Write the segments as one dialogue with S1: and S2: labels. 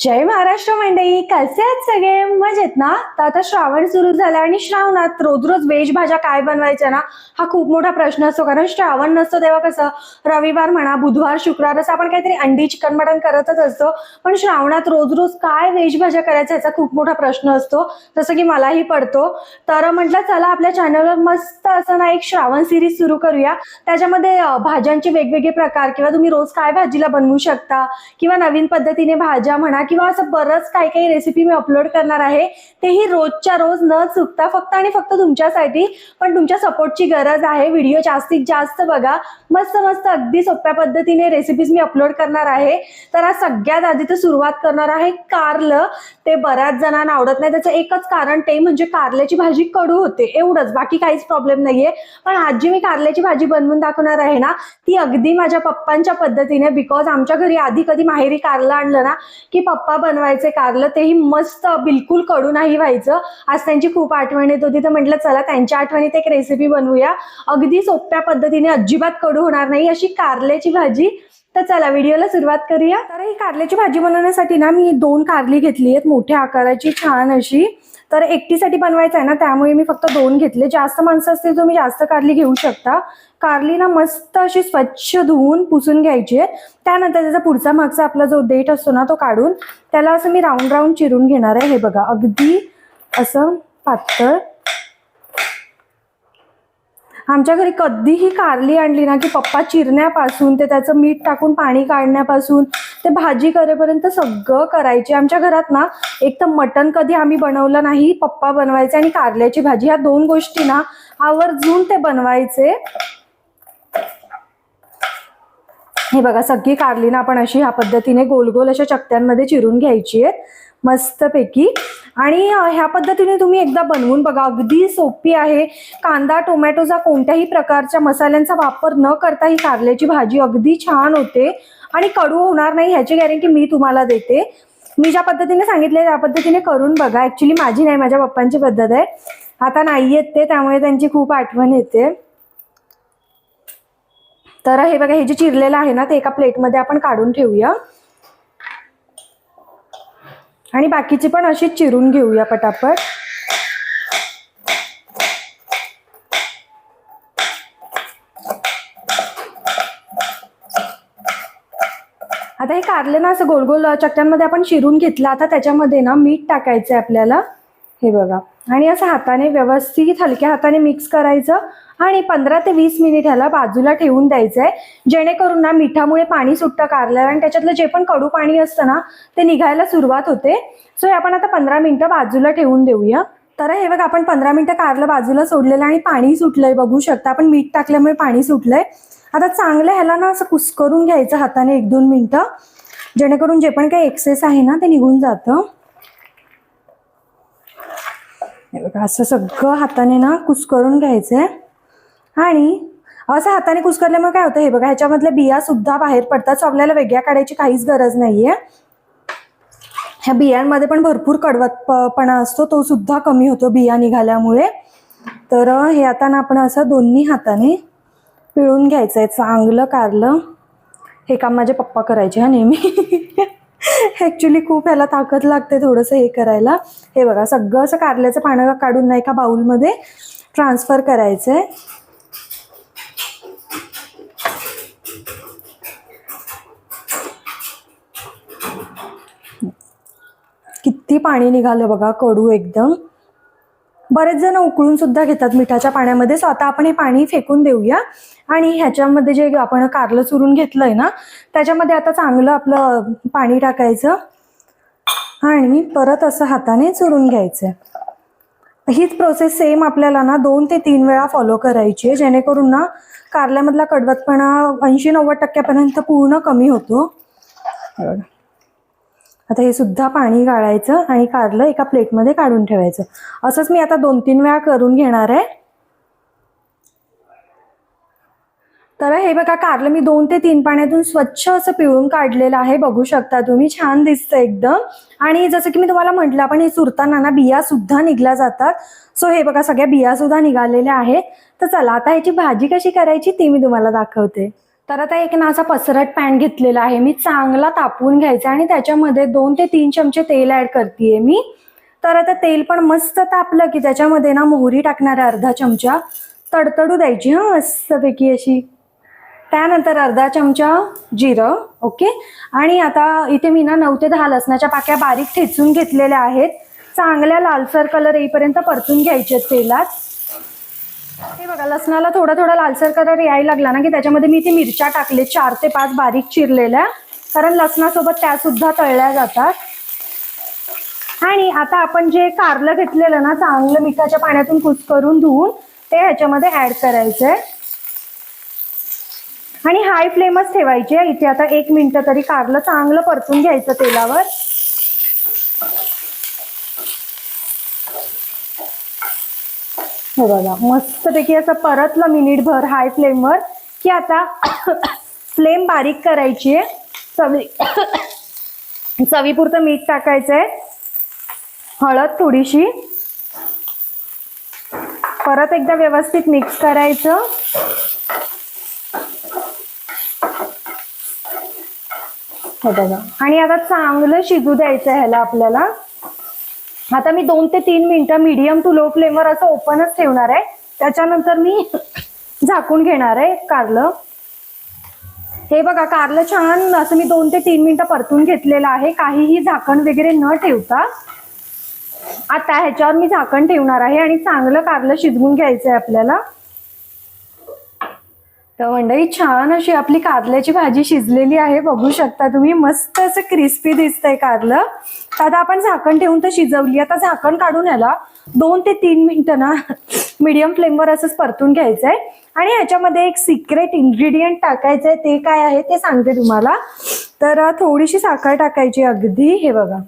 S1: जय महाराष्ट्र मंडळी कसे आहेत सगळे? मजेत ना? तर आता श्रावण सुरू झाला आणि श्रावणात रोज रोज व्हेज भाज्या काय बनवायच्या ना? हा खूप मोठा प्रश्न असतो. कारण श्रावण नसतो तेव्हा कसं? रविवार म्हणा बुधवार शुक्रवार असं आपण काहीतरी अंडी चिकन मटण करतच असतो. पण श्रावणात रोज रोज काय व्हेज भाज्या करायच्या याचा खूप मोठा प्रश्न असतो. जसं की मलाही पडतो. तर म्हटलं चला आपल्या चॅनलवर मस्त असं ना एक श्रावण सिरीज सुरू करूया. त्याच्यामध्ये भाज्यांचे वेगवेगळे प्रकार किंवा तुम्ही रोज काय भाजीला बनवू शकता? किंवा नवीन पद्धतीने भाज्या म्हणा किंवा असं बरंच काही काही रेसिपी मी अपलोड करणार आहे तेही रोजच्या रोज न चुकता फक्त आणि फक्त तुमच्यासाठी पण तुमच्या सपोर्टची गरज आहे. व्हिडिओ जास्तीत जास्त बघा. मस्त मस्त अगदी सोप्या पद्धतीने रेसिपीज मी अपलोड करणार आहे. तर आज सगळ्यात आधी तर सुरुवात करणार आहे कारलं. ते बऱ्याच जणांना आवडत नाही. त्याचं एकच कारण ते म्हणजे कारल्याची भाजी कडू होते. एवढंच. बाकी काहीच प्रॉब्लेम नाहीये. पण आज जी मी कारल्याची भाजी बनवून दाखवणार आहे ना ती अगदी माझ्या पप्पांच्या पद्धतीने बिकॉज आमच्या घरी आधी कधी माहेरी कारलं आणलं ना की पप्पा बनवायचे कारलं तेही मस्त बिलकुल कडू नाही व्हायचं. आज त्यांची खूप आठवण येत होती तर म्हटलं चला त्यांच्या आठवणीत एक रेसिपी बनवूया. अगदी सोप्या पद्धतीने अजिबात कडू होणार नाही अशी कारल्याची भाजी तर चला व्हिडिओला सुरुवात करूया. तर ही कारल्याची भाजी बनवण्यासाठी ना मी दोन कारली घेतली आहेत मोठ्या आकाराची छान अशी. तर एकटीसाठी बनवायचं आहे ना त्यामुळे मी फक्त दोन घेतले. जास्त माणसं असतील तुम्ही जास्त कारली घेऊ शकता. कारली ना मस्त अशी स्वच्छ धुवून पुसून घ्यायची आहे त्यानंतर त्याचा पुढचा मागचा आपला जो देठ असतो ना तो काढून त्याला असं मी राऊंड राऊंड चिरून घेणार आहे. हे बघा अगदी असं पातळ आमच्या घरी कधीही कारली आणली ना की पप्पा चिरण्यापासून ते त्याचं मीठ टाकून पाणी काढण्यापासून ते भाजी करेपर्यंत सगळं करायचे. आमच्या घरात ना एक तर मटण कधी आम्ही बनवलं नाही पप्पा बनवायचे आणि कारल्याची भाजी. ह्या दोन गोष्टी ना आवर्जून ते बनवायचे. हे बघा सगळी कारली ना आपण अशी ह्या पद्धतीने गोल गोल अशा चकत्यांमध्ये चिरून घ्यायची आहे मस्तपैकी. आणि ह्या पद्धतीने तुम्ही एकदा बनवून बघा. अगदी सोपी आहे. कांदा टोमॅटोचा कोणत्याही प्रकारच्या मसाल्यांचा वापर न करता ही कारल्याची भाजी अगदी छान होते. आणि कडू होणार नाही ह्याची गॅरंटी मी तुम्हाला देते. मी ज्या पद्धतीने सांगितले त्या पद्धतीने करून बघा. ऍक्च्युली माझी नाही माझ्या पप्पांची पद्धत आहे. आता नाही येत ते त्यामुळे त्यांची खूप आठवण येते. तर हे बघा हे जे चिरलेलं आहे ना ते एका प्लेटमध्ये आपण काढून ठेवूया. आणि बाकीची पण अशी चिरून घेऊया पटापट. आता हे कारले ना असं गोल गोल चट्ट्यांमध्ये आपण चिरून घेतलं. आता त्याच्यामध्ये ना मीठ टाकायचं आहे आपल्याला. हे बघा. आणि असं हाताने व्यवस्थित हलक्या हाताने मिक्स करायचं आणि पंधरा ते वीस मिनिट ह्याला बाजूला ठेवून द्यायचं आहे जेणेकरून ना मिठामुळे पाणी सुटतं कारल्याला आणि त्याच्यातलं जे पण कडू पाणी असतं ना ते निघायला सुरुवात होते. सो हे आपण आता पंधरा मिनटं बाजूला ठेवून देऊया. तर हे बघा आपण पंधरा मिनटं कारलं बाजूला सोडलेलं आणि पाणी सुटलंय बघू शकता. आपण मीठ टाकल्यामुळे पाणी सुटलंय. आता चांगलं ह्याला ना असं कुस्करून घ्यायचं हाताने एक दोन मिनिटं. जेणेकरून जे पण काही एक्सेस आहे ना ते निघून जातं हे बघा असं सगळं हाताने ना कुस्करून घ्यायचंय. आणि असं हाताने कुस्करल्यामुळे काय होतं हे बघा ह्याच्यामधल्या बिया सुद्धा बाहेर पडतात सो आपल्याला वेगळ्या काढायची काहीच गरज नाहीये. ह्या बियांमध्ये पण भरपूर कडवतपणा असतो तो सुद्धा कमी होतो बिया निघाल्यामुळे. तर हे आता ना आपण असं दोन्ही हाताने पिळून घ्यायचं आहे चांगलं कारलं. हे काम माझे पप्पा करायचे हा नेहमी. ॲक्च्युली खूप ह्याला ताकद लागते थोडंसं हे करायला. हे बघा सगळं असं कारल्याचं पानं काढून ना एका बाउलमध्ये ट्रान्सफर करायचं आहे किती पाणी निघालं बघा कडू एकदम. बरेच जण उकळून सुद्धा घेतात मिठाच्या पाण्यामध्ये. सो आता आपण हे पाणी फेकून देऊया. आणि ह्याच्यामध्ये जे आपण कारलं चुरून घेतलंय ना त्याच्यामध्ये आता चांगलं आपलं पाणी टाकायचं. आणि परत असं हाताने चुरून घ्यायचं हीच प्रोसेस सेम आपल्याला ना दोन ते तीन वेळा फॉलो करायची आहे. जेणेकरून ना कारल्यामधला कडवतपणा ऐंशी नव्वद टक्क्यापर्यंत पूर्ण कमी होतो. आता हे सुद्धा पाणी गाळायचं आणि कारलं एका प्लेटमध्ये काढून ठेवायचं. असंच मी आता दोन तीन वेळा करून घेणार आहे. तर हे बघा कारलं मी दोन ते तीन पाण्यातून स्वच्छ असं पिळून काढलेलं आहे. बघू शकता तुम्ही छान दिसतं एकदम. आणि जसं की मी तुम्हाला म्हटलं आपण हे सुरताना ना बिया सुद्धा निघल्या जातात. सो हे बघा सगळ्या बिया सुद्धा निघालेल्या आहेत. तर चला आता ह्याची भाजी कशी करायची ती मी तुम्हाला दाखवते. तर आता एक ना असा पसरट पॅन घेतलेला आहे. मी चांगला तापवून घ्यायचा आणि त्याच्यामध्ये दोन ते तीन चमचे तेल ऍड करते मी. तर आता तेल पण मस्त तापलं की त्याच्यामध्ये ना मोहरी टाकणार अर्धा चमचा तडतडू द्यायची हा मस्तपैकी अशी. त्यानंतर अर्धा चमचा जिरं ओके? आणि आता इथे मी ना नऊ ते दहा लसणाच्या पाक्या बारीक ठेचून घेतलेल्या आहेत. चांगल्या लालसर कलर येईपर्यंत परतून घ्यायचे तेलात. हे बघा लसणाला थोडा थोडा लालसर कलर यायला लागला ना की त्याच्यामध्ये मी इथे मिरच्या टाकले चार ते पाच बारीक चिरलेल्या. कारण लसणासोबत त्या सुद्धा तळल्या जातात. आणि आता आपण जे कारलं घेतलेलं ना चांगलं मिठाच्या पाण्यातून कुस करून धुवून ते ह्याच्यामध्ये ऍड करायचंय. आणि हाय फ्लेमच ठेवायची आहे. इथे आता एक मिनिट तरी कारलं चांगलं परतून घ्यायचं तेलावर. हे बघा मस्तपैकी असं परतलं मिनिटभर हाय फ्लेमवर की आता फ्लेम बारीक करायची आहे. चवी चवीपुरतं मीठ आहे. हळद थोडीशी. परत एकदा व्यवस्थित मिक्स करायचं. हे बघा. आणि आता चांगलं शिजू द्यायचं ह्याला आपल्याला. आता मी दोन ते तीन मिनिटं मीडियम टू लो फ्लेमवर असं ओपनच ठेवणार आहे. त्याच्यानंतर मी झाकून घेणार आहे कारलं. हे बघा कारलं छान असं मी दोन ते तीन मिनिटं परतून घेतलेलं आहे. काहीही झाकण वगैरे न ठेवता. आता ह्याच्यावर मी झाकण ठेवणार आहे आणि चांगलं कारलं शिजवून घ्यायचं आहे आपल्याला. तर मंडळी छान अशी आपली कारल्याची भाजी शिजलेली आहे बघू शकता तुम्ही. मस्त असं क्रिस्पी दिसतंय कारलं. तर आता आपण झाकण ठेवून तर शिजवली. आता झाकण काढून याला दोन ते तीन मिनिटं ना मीडियम फ्लेमवर असंच परतून घ्यायचंय. आणि ह्याच्यामध्ये एक सिक्रेट इन्ग्रेडियंट टाकायचंय. ते काय आहे ते सांगते तुम्हाला. तर थोडीशी साखर टाकायची अगदी. हे बघा.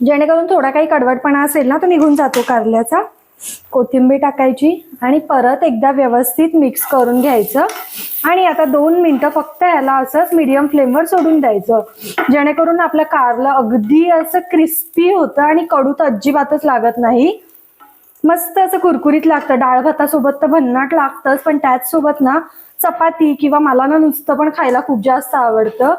S1: जेणेकरून थोडा काही कडवटपणा असेल ना तो निघून जातो कारल्याचा. कोथिंबीर टाकायची आणि परत एकदा व्यवस्थित मिक्स करून घ्यायचं. आणि आता दोन मिनटं फक्त याला असंच मीडियम फ्लेमवर सोडून द्यायचं. जेणेकरून आपलं कारलं अगदी असं क्रिस्पी होतं आणि कडू तर अजिबातच लागत नाही. मस्त असं कुरकुरीत लागतं. डाळ भातासोबत तर भन्नाट लागतंच पण त्याचसोबत ना चपाती किंवा मला ना नुसतं पण खायला खूप जास्त आवडतं.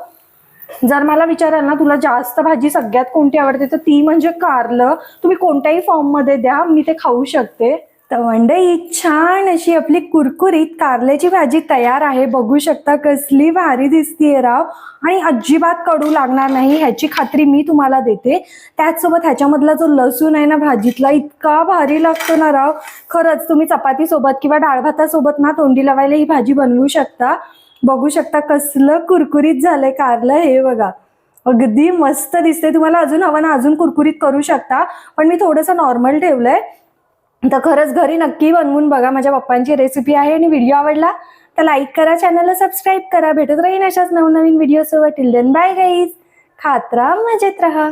S1: जर मला विचाराल ना तुला जास्त भाजी सगळ्यात कोणती आवडते तर ती म्हणजे कारलं. तुम्ही कोणत्याही फॉर्ममध्ये द्या मी ते खाऊ शकते. तर मंडई छान अशी आपली कुरकुरीत कारल्याची भाजी तयार आहे. बघू शकता कसली भारी दिसतीये राव. आणि अजिबात कडू लागणार नाही ह्याची खात्री मी तुम्हाला देते. त्याचसोबत ह्याच्यामधला जो लसूण आहे ना भाजीतला इतका भारी लागतो ना राव. खरंच तुम्ही चपाती सोबत किंवा डाळ भातासोबत ना तोंडी लावायला ही भाजी बनवू शकता. बघू शकता कसलं कुरकुरीत झालंय कारलं हे बघा. अगदी मस्त दिसते तुम्हाला अजून हवं ना अजून कुरकुरीत करू शकता. पण मी थोडंसं नॉर्मल ठेवलंय. तर खरंच घरी नक्की बनवून बघा. माझ्या पप्पांची रेसिपी आहे आणि व्हिडिओ आवडला तर लाईक करा चॅनलला सबस्क्राईब करा. भेटत राहीन अशाच नवनवीन व्हिडिओ सोबत. टिल देन बाय गाईज खात राहा मजेत राहा.